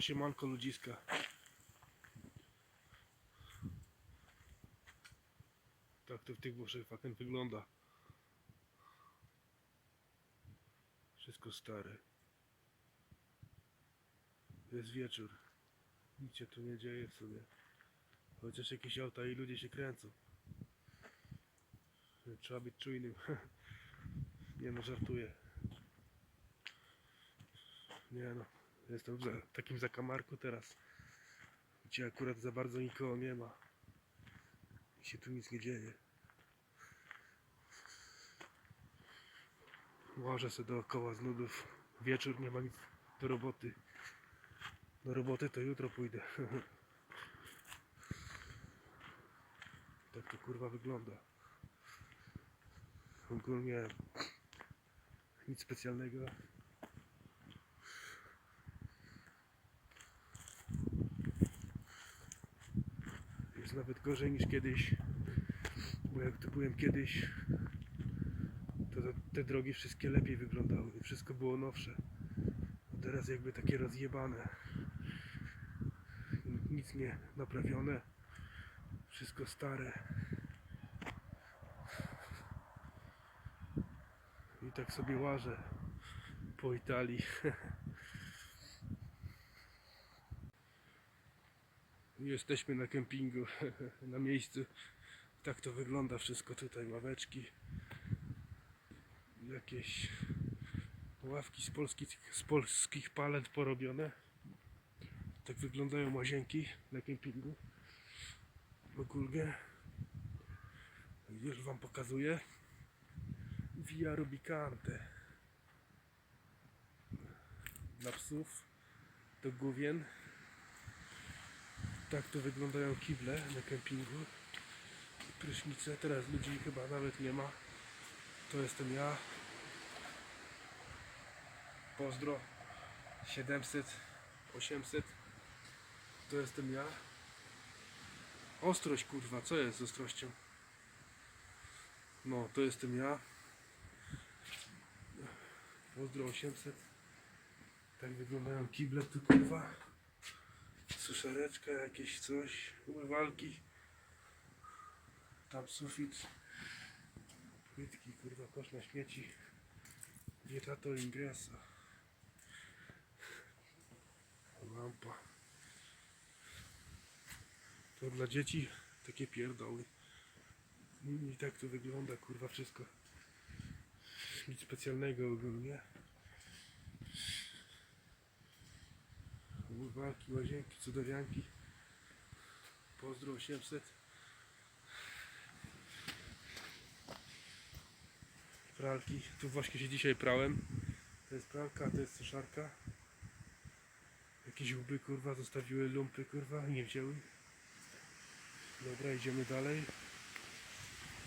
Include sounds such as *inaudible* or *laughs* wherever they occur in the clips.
siemanko ludziska. Tak to w tych Włoszech fucking wygląda. Wszystko stare. Jest wieczór. Nic się tu nie dzieje w sumie. Chociaż jakieś auta i ludzie się kręcą. Trzeba być czujnym. *laughs* Nie no, żartuję. Nie no, jestem w takim zakamarku teraz, gdzie akurat za bardzo nikogo nie ma. I się tu nic nie dzieje. Łażę sobie dookoła z nudów. Wieczór, nie ma nic do roboty. Do roboty to jutro pójdę. *laughs* tak to kurwa wygląda. Ogólnie nic specjalnego. Nawet gorzej niż kiedyś. Bo jak tu byłem kiedyś, to te, te drogi wszystkie lepiej wyglądały. Wszystko było nowsze. A teraz jakby takie rozjebane. Nic nie naprawione. Wszystko stare. I tak sobie łażę po Italii. *laughs* Jesteśmy na kempingu, *laughs* na miejscu. Tak to wygląda wszystko tutaj, ławeczki. Jakieś ławki z polskich, z polskich palet porobione. Tak wyglądają łazienki na kempingu. Ogólnie już wam pokazuję. Via Rubicante. Dla psów do główien. Tak to wyglądają kible na kempingu. Prysznice, teraz ludzi chyba nawet nie ma. To jestem ja. Pozdro. 700, 800. To jestem ja. Ostrość kurwa, co jest z ostrością? No, to jestem ja. Pozdro 800. Tak wyglądają kible tu kurwa. Suszareczka, jakieś coś, umywalki. Tam sufit. Płytki, kurwa, kosz na śmieci. Dietato ingresso. Lampa. To dla dzieci takie pierdoły. I i tak to wygląda, kurwa, wszystko. Nic specjalnego ogólnie. Umywalki, łazienki, cudawianki. Pozdro 800. Pralki. Tu właśnie się dzisiaj prałem. To jest pralka, to jest suszarka. Jakieś łby kurwa zostawiły lumpy kurwa nie wzięły. Dobra, idziemy dalej.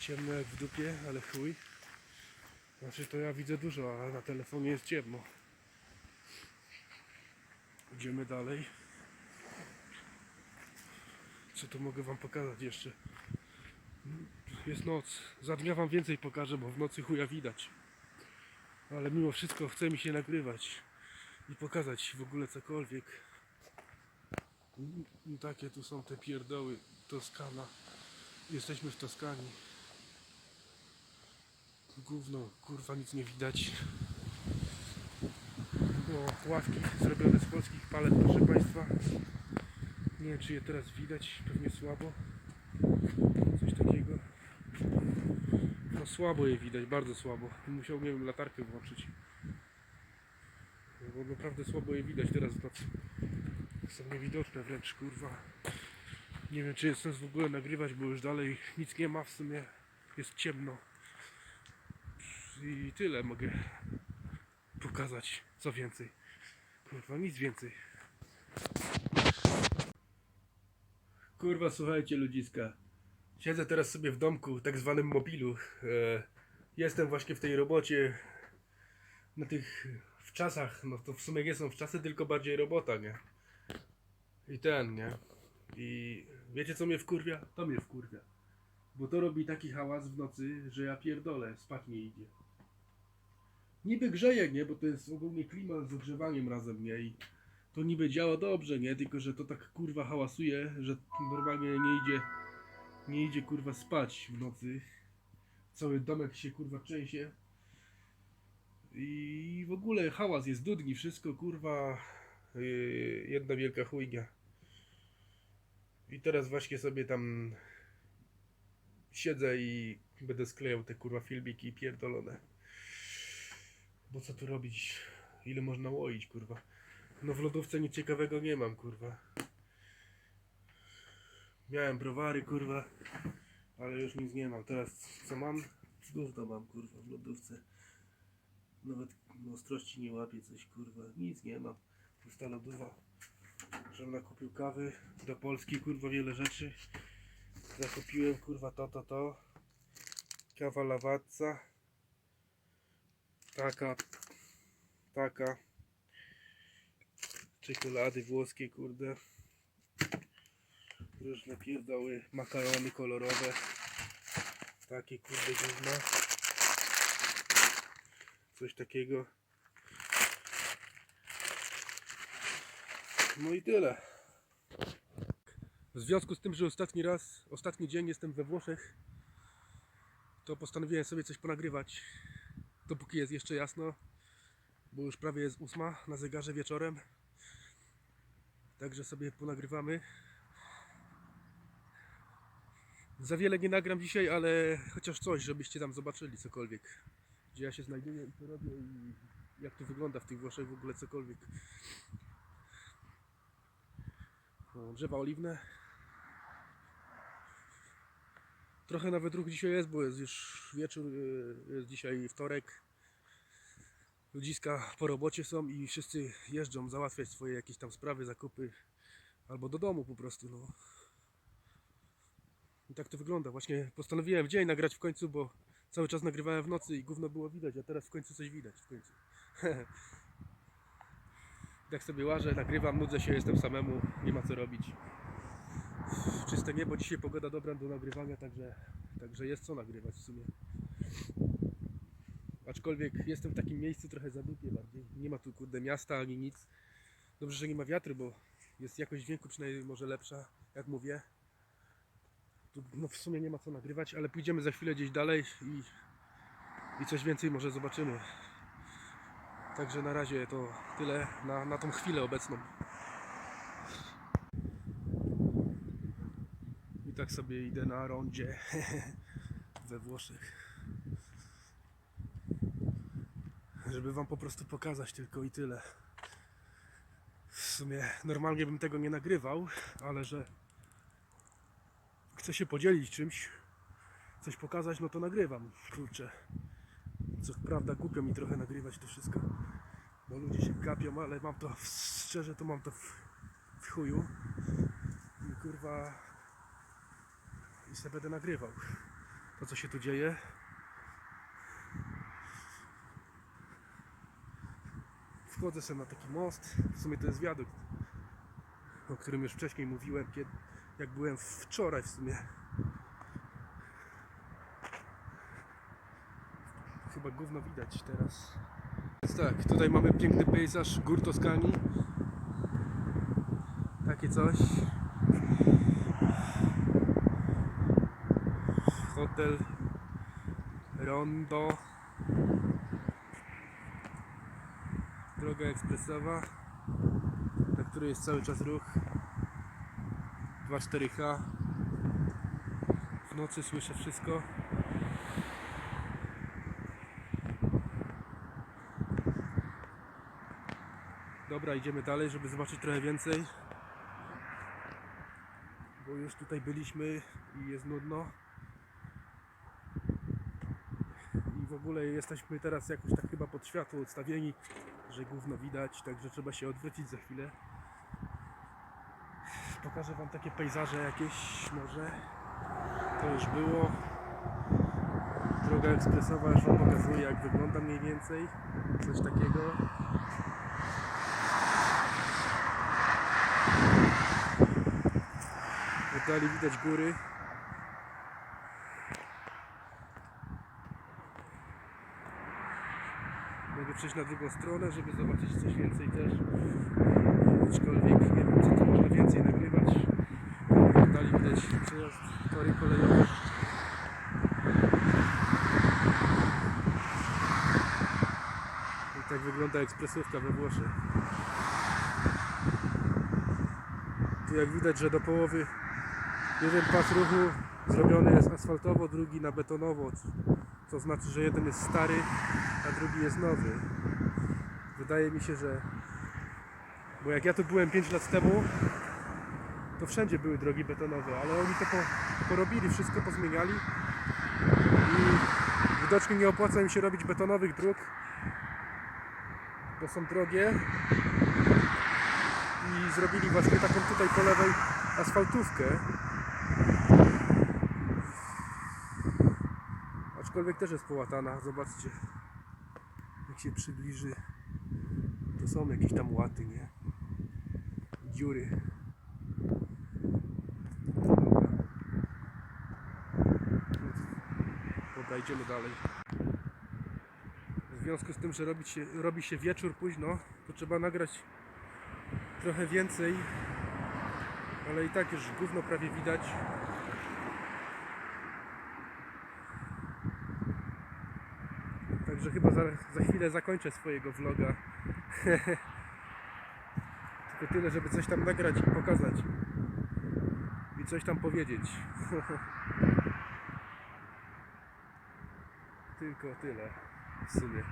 Ciemno jak w dupie, ale chuj. Znaczy to ja widzę dużo, a na telefonie jest ciemno. Idziemy dalej. Co tu mogę wam pokazać jeszcze? Jest noc. Za dnia wam więcej pokażę, bo w nocy chuja widać. Ale mimo wszystko chce mi się nagrywać i pokazać w ogóle cokolwiek. Takie tu są te pierdoły. Toskana. Jesteśmy w Toskanii. Gówno, kurwa, nic nie widać. Ławki zrobione z polskich palet, proszę Państwa. Nie wiem, czy je teraz widać, pewnie słabo. Coś takiego. No słabo je widać, bardzo słabo. Musiałbym nie wiem, latarkę włączyć. Bo naprawdę słabo je widać teraz w nocy. Są niewidoczne wręcz, kurwa. Nie wiem, czy jest sens w ogóle nagrywać, bo już dalej nic nie ma w sumie. Jest ciemno. I tyle mogę pokazać. Co więcej? Kurwa, nic więcej. Kurwa, słuchajcie ludziska. Siedzę teraz sobie w domku, tak zwanym mobilu. E, jestem właśnie w tej robocie. Na tych w czasach, no to w sumie nie są w czasy, tylko bardziej robota, nie? I ten, nie? I wiecie co mnie wkurwia? To mnie wkurwia. Bo to robi taki hałas w nocy, że ja pierdolę, spać nie idzie. Niby grzeje, nie? Bo to jest ogólnie klimat z ogrzewaniem razem, nie? I to niby działa dobrze, nie? Tylko, że to tak kurwa hałasuje, że normalnie nie idzie, nie idzie kurwa spać w nocy. Cały domek się kurwa trzęsie. I w ogóle hałas jest dudni, wszystko kurwa yy, jedna wielka chujnia. I teraz właśnie sobie tam siedzę i będę sklejał te kurwa filmiki pierdolone. Bo co tu robić? Ile można łoić kurwa? No w lodówce nic ciekawego nie mam kurwa. Miałem browary kurwa, ale już nic nie mam. Teraz co mam? Gówno mam kurwa w lodówce. Nawet ostrości nie łapie coś kurwa. Nic nie mam. Pusta lodowa. Żebym nakupił kawy do Polski kurwa wiele rzeczy. Zakupiłem kurwa to, to, to. Kawa Lawazza. Taka. Taka. Czekolady włoskie kurde. Różne pierdoły. Makarony kolorowe. Takie kurde gówno. Coś takiego. No i tyle. W związku z tym, że ostatni raz, ostatni dzień jestem we Włoszech, to postanowiłem sobie coś ponagrywać. Dopóki jest jeszcze jasno, bo już prawie jest ósma na zegarze wieczorem. Także sobie ponagrywamy. Za wiele nie nagram dzisiaj, ale chociaż coś, żebyście tam zobaczyli cokolwiek. Gdzie ja się znajduję i co robię i jak to wygląda w tych Włoszech w ogóle cokolwiek. O, drzewa oliwne. Trochę nawet ruch dzisiaj jest, bo jest już wieczór, y, jest dzisiaj wtorek. Ludziska po robocie są i wszyscy jeżdżą załatwiać swoje jakieś tam sprawy, zakupy albo do domu po prostu. No. I tak to wygląda. Właśnie postanowiłem w dzień nagrać w końcu, bo cały czas nagrywałem w nocy i gówno było widać, a teraz w końcu coś widać. W końcu. *laughs* tak sobie łażę, nagrywam, nudzę się, jestem samemu, nie ma co robić. Czyste niebo, dzisiaj pogoda dobra do nagrywania, także, także jest co nagrywać w sumie. Aczkolwiek jestem w takim miejscu trochę zadupie bardziej. Nie ma tu kurde miasta ani nic. Dobrze, że nie ma wiatru, bo jest jakość dźwięku przynajmniej może lepsza, jak mówię. Tu no w sumie nie ma co nagrywać, ale pójdziemy za chwilę gdzieś dalej i, i coś więcej może zobaczymy. Także na razie to tyle na, na tą chwilę obecną. I tak sobie idę na rondzie *laughs* we Włoszech. Żeby wam po prostu pokazać tylko i tyle. W sumie normalnie bym tego nie nagrywał, ale że chcę się podzielić czymś, coś pokazać, no to nagrywam. Kurczę. Co prawda głupio mi trochę nagrywać to wszystko, bo ludzie się gapią, ale mam to, szczerze to mam to w, w chuju. I kurwa i sobie będę nagrywał to co się tu dzieje. Wchodzę sobie na taki most, w sumie to jest wiadukt, o którym już wcześniej mówiłem, kiedy, jak byłem wczoraj w sumie. Chyba gówno widać teraz. Więc tak, tutaj mamy piękny pejzaż gór Toskanii. Takie coś. Hotel Rondo. Droga ekspresowa, na której jest cały czas ruch. 24H. W nocy słyszę wszystko. Dobra, idziemy dalej, żeby zobaczyć trochę więcej. Bo już tutaj byliśmy i jest nudno. I w ogóle jesteśmy teraz jakoś tak chyba pod światło odstawieni, że gówno widać, także trzeba się odwrócić za chwilę. Pokażę wam takie pejzaże jakieś może. To już było. Droga ekspresowa już wam pokazuje jak wygląda mniej więcej. Coś takiego. Oddali widać góry. Mogę przejść na drugą stronę, żeby zobaczyć coś więcej też. Aczkolwiek nie wiem, co tu można więcej nagrywać. Dalej widać przejazd tory kolejowe. I tak wygląda ekspresówka we Włoszech. Tu jak widać, że do połowy jeden pas ruchu zrobiony jest asfaltowo, drugi na betonowo. To znaczy, że jeden jest stary, a drugi jest nowy. Wydaje mi się, że. Bo jak ja tu byłem 5 lat temu, to wszędzie były drogi betonowe, ale oni to po, porobili, wszystko pozmieniali i widocznie nie opłaca im się robić betonowych dróg, bo są drogie i zrobili właśnie taką tutaj po lewej asfaltówkę. Aczkolwiek też jest połatana, zobaczcie się przybliży to są jakieś tam łaty, nie? Dziury. Dobra. Dalej. W związku z tym, że robi się, robi się wieczór późno, to trzeba nagrać trochę więcej, ale i tak już gówno prawie widać. Także chyba za, za chwilę zakończę swojego vloga. *laughs* Tylko tyle, żeby coś tam nagrać i pokazać. I coś tam powiedzieć. *laughs* Tylko tyle w sumie.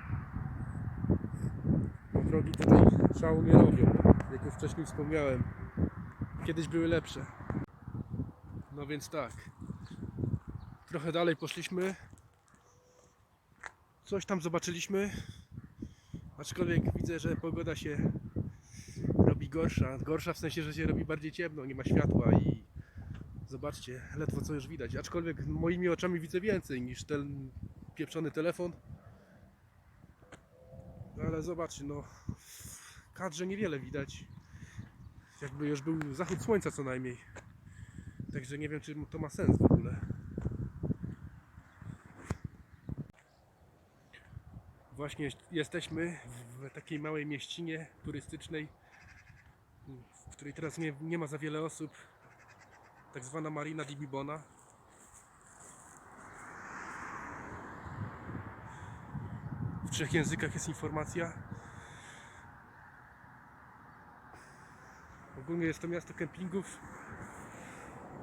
Bo drogi tutaj szału nie robią. Jak już wcześniej wspomniałem. Kiedyś były lepsze. No więc tak. Trochę dalej poszliśmy. Coś tam zobaczyliśmy. Aczkolwiek widzę, że pogoda się robi gorsza. Gorsza w sensie, że się robi bardziej ciemno, nie ma światła i zobaczcie, ledwo co już widać. Aczkolwiek moimi oczami widzę więcej niż ten pieprzony telefon. Ale zobaczcie, no w kadrze niewiele widać. Jakby już był zachód słońca co najmniej. Także nie wiem, czy to ma sens w ogóle. Właśnie jesteśmy w takiej małej mieścinie turystycznej, w której teraz nie, nie ma za wiele osób. Tak zwana Marina di Bibona. W trzech językach jest informacja. Ogólnie jest to miasto kempingów.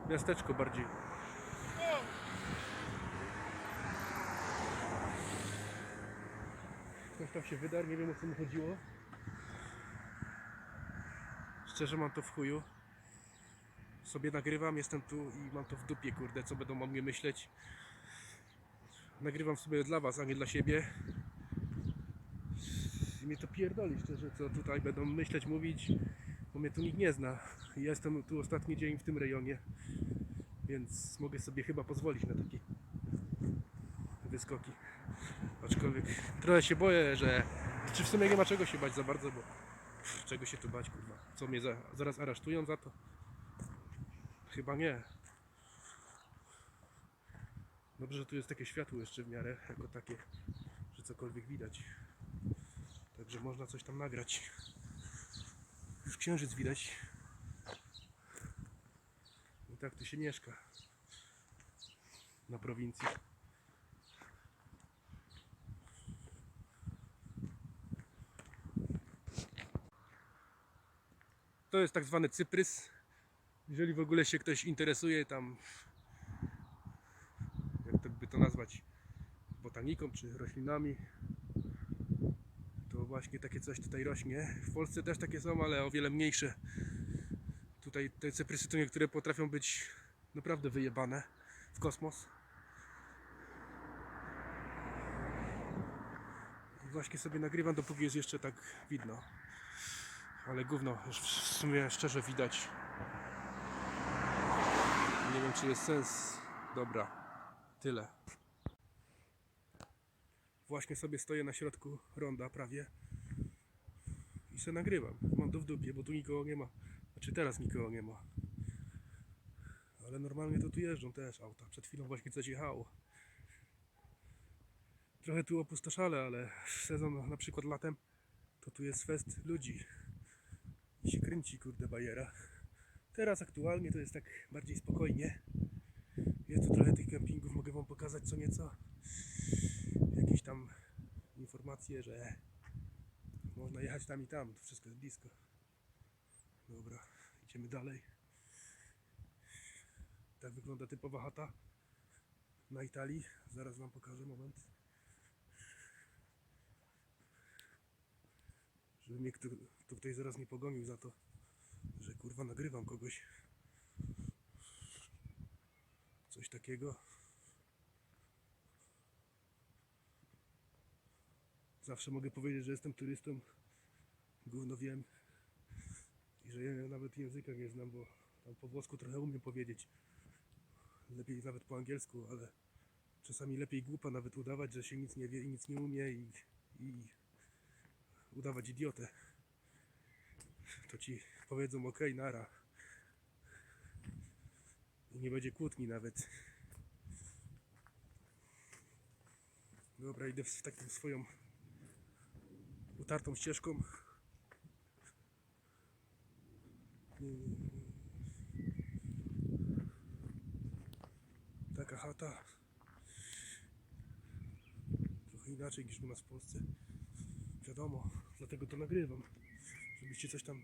Miasteczko bardziej. Tam się wydarł, nie wiem o co mu chodziło. Szczerze mam to w chuju. Sobie nagrywam, jestem tu i mam to w dupie, kurde, co będą o mnie myśleć. Nagrywam sobie dla was, a nie dla siebie. I mnie to pierdoli szczerze, co tutaj będą myśleć, mówić, bo mnie tu nikt nie zna. Ja jestem tu ostatni dzień w tym rejonie, więc mogę sobie chyba pozwolić na takie wyskoki. Aczkolwiek trochę się boję, że. Czy w sumie nie ma czego się bać za bardzo, bo. Czego się tu bać, kurwa? Co mnie za, zaraz aresztują za to? Chyba nie. Dobrze, że tu jest takie światło jeszcze w miarę, jako takie, że cokolwiek widać. Także można coś tam nagrać. Już księżyc widać. I tak tu się mieszka. Na prowincji. To jest tak zwany cyprys. Jeżeli w ogóle się ktoś interesuje tam, jak to by to nazwać, botaniką czy roślinami, to właśnie takie coś tutaj rośnie. W Polsce też takie są, ale o wiele mniejsze. Tutaj te cyprysy to niektóre potrafią być naprawdę wyjebane w kosmos. Właśnie sobie nagrywam, dopóki jest jeszcze tak widno. Ale gówno, w sumie szczerze widać. Nie wiem czy jest sens. Dobra, tyle. Właśnie sobie stoję na środku ronda prawie. I se nagrywam. Mam to w dupie, bo tu nikogo nie ma. Znaczy teraz nikogo nie ma. Ale normalnie to tu jeżdżą też auta. Przed chwilą właśnie coś jechało. Trochę tu opustoszale, ale sezon na przykład latem to tu jest fest ludzi. I się kręci, kurde, bajera. Teraz aktualnie to jest tak bardziej spokojnie. Jest tu trochę tych kempingów, mogę wam pokazać co nieco. Jakieś tam informacje, że można jechać tam i tam, to wszystko jest blisko. Dobra, idziemy dalej. Tak wygląda typowa chata na Italii. Zaraz wam pokażę moment. Żeby mnie kto, tu ktoś zaraz nie pogonił za to, że kurwa nagrywam kogoś. Coś takiego. Zawsze mogę powiedzieć, że jestem turystą. Gówno wiem. I że ja nawet języka nie znam, bo tam po włosku trochę umiem powiedzieć. Lepiej nawet po angielsku, ale czasami lepiej głupa nawet udawać, że się nic nie wie i nic nie umie i, i udawać idiotę. To ci powiedzą ok, nara. I nie będzie kłótni nawet. Dobra, idę w taką swoją utartą ścieżką. Taka chata. Trochę inaczej niż u nas w Polsce. Wiadomo, dlatego to nagrywam. Żebyście coś tam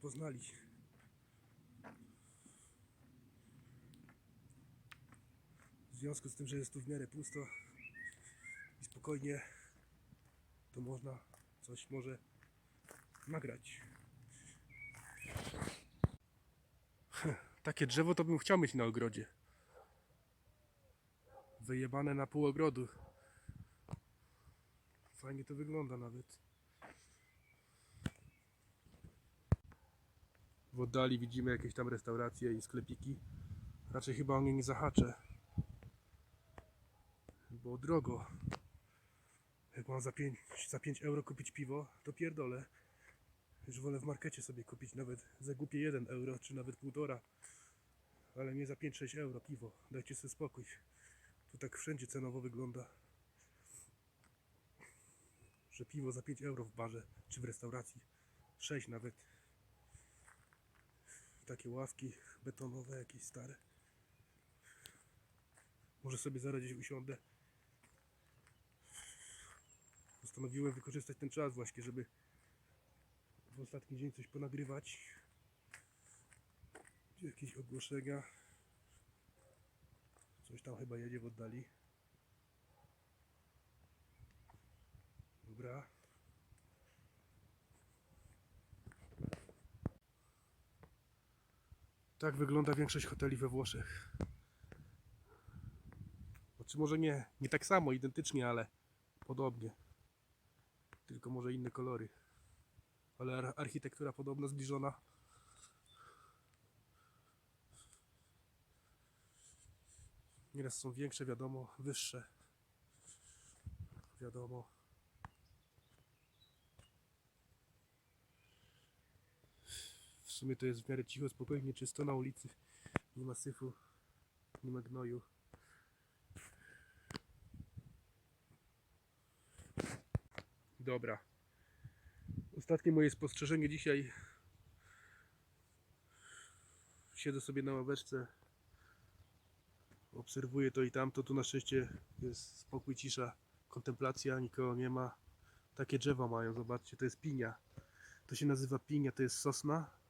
poznali. W związku z tym, że jest tu w miarę pusto i spokojnie, to można coś może nagrać. *laughs* Takie drzewo to bym chciał mieć na ogrodzie. Wyjebane na pół ogrodu. Fajnie to wygląda nawet. W oddali widzimy jakieś tam restauracje i sklepiki. Raczej chyba o nie nie zahaczę. Bo drogo. Jak mam za 5, za 5 euro kupić piwo, to pierdolę. Już wolę w markecie sobie kupić nawet za głupie 1 euro, czy nawet półtora. Ale nie za 5-6 euro piwo. Dajcie sobie spokój. Tu tak wszędzie cenowo wygląda. Że piwo za 5 euro w barze, czy w restauracji. 6 nawet. Takie ławki betonowe, jakieś stare. Może sobie zaraz gdzieś usiądę. Postanowiłem wykorzystać ten czas właśnie, żeby w ostatni dzień coś ponagrywać. Jakieś ogłoszenia. Coś tam chyba jedzie w oddali. Dobra. Tak wygląda większość hoteli we Włoszech. Znaczy może nie, nie tak samo, identycznie, ale podobnie. Tylko może inne kolory. Ale ar- architektura podobna, zbliżona. Nieraz są większe, wiadomo, wyższe. Wiadomo. W sumie to jest w miarę cicho, spokojnie, czysto na ulicy. Nie ma syfu, nie ma gnoju. Dobra. Ostatnie moje spostrzeżenie dzisiaj. Siedzę sobie na ławeczce. Obserwuję to i tamto. Tu na szczęście jest spokój, cisza, kontemplacja, nikogo nie ma. Takie drzewa mają, zobaczcie, to jest pinia. To się nazywa pinia, to jest sosna.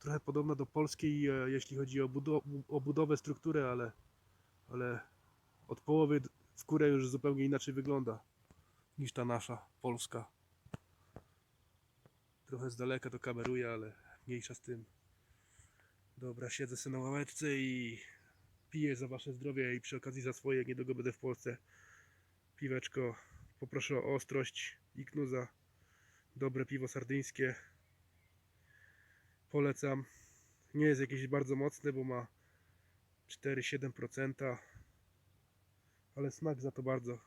Trochę podobna do polskiej, e, jeśli chodzi o, budo- o budowę, strukturę, ale, ale od połowy w górę już zupełnie inaczej wygląda niż ta nasza, polska. Trochę z daleka to kameruję, ale mniejsza z tym. Dobra, siedzę sobie na ławeczce i piję za wasze zdrowie i przy okazji za swoje. Niedługo będę w Polsce. Piweczko. Poproszę o ostrość i knuza. Dobre piwo sardyńskie. Polecam. Nie jest jakieś bardzo mocne, bo ma 4-7%. Ale smak za to bardzo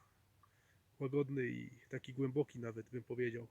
łagodny i taki głęboki nawet bym powiedział.